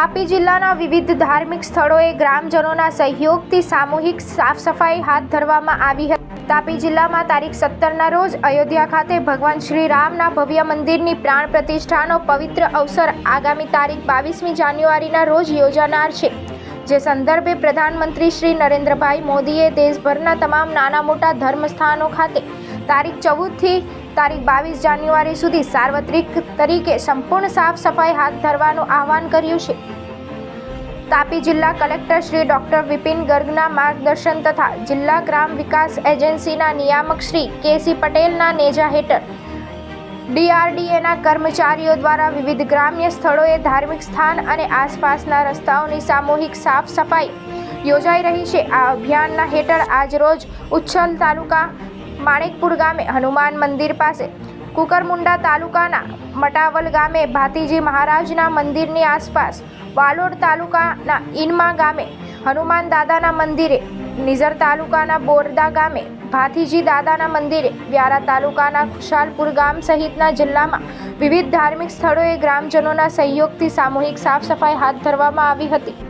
તાપી જિલ્લાના વિવિધ ધાર્મિક સ્થળોએ ગ્રામજનોના સહયોગથી સામૂહિક સાફ સફાઈ હાથ ધરવામાં આવી હતી. તાપી જિલ્લામાં તારીખ સત્તરના રોજ અયોધ્યા ખાતે ભગવાન શ્રી રામના ભવ્ય મંદિરની પ્રાણ પ્રતિષ્ઠાનો પવિત્ર અવસર આગામી તારીખ બાવીસમી જાન્યુઆરીના રોજ યોજાનાર છે, જે સંદર્ભે પ્રધાનમંત્રી શ્રી નરેન્દ્રભાઈ મોદીએ દેશભરના તમામ નાના મોટા ધર્મસ્થાનો ખાતે તારીખ ચૌદથી તારીખ બાવીસ જાન્યુઆરી સુધી સાર્વત્રિક તરીકે સંપૂર્ણ સાફ સફાઈ હાથ ધરવાનું આહવાન કર્યું છે. તાપી જિલ્લા કલેક્ટર શ્રી ડોક્ટર વિપિન ગર્ગના માર્ગદર્શન તથા જિલ્લા ગ્રામ વિકાસ એજન્સીના નિયામક શ્રી કેસી પટેલના નેજા હેઠળ ડીઆરડીએના કર્મચારીઓ દ્વારા વિવિધ ગ્રામ્ય સ્થળોએ ધાર્મિક સ્થાન અને આસપાસના રસ્તાઓની સામૂહિક સાફ સફાઈ યોજાઈ રહી છે. આ અભિયાનના હેઠળ આજરોજ ઉચ્છલ તાલુકા માણેકપુર ગામે હનુમાન મંદિર પાસે કુકરમુંડા તાલુકાના મટાવલ ગામે ભાતીજી મહારાજના મંદિરની આસપાસ વાલોડ તાલુકાના ઇનમા ગામે હનુમાન દાદાના મંદિરે, નિઝર તાલુકાના બોરદા ગામે ભાથીજી દાદાના મંદિરે, વ્યારા તાલુકાના ખુશાલપુર ગામ સહિતના જિલ્લામાં વિવિધ ધાર્મિક સ્થળોએ ગ્રામજનોના સહયોગથી સામૂહિક સાફ સફાઈ હાથ ધરવામાં આવી હતી.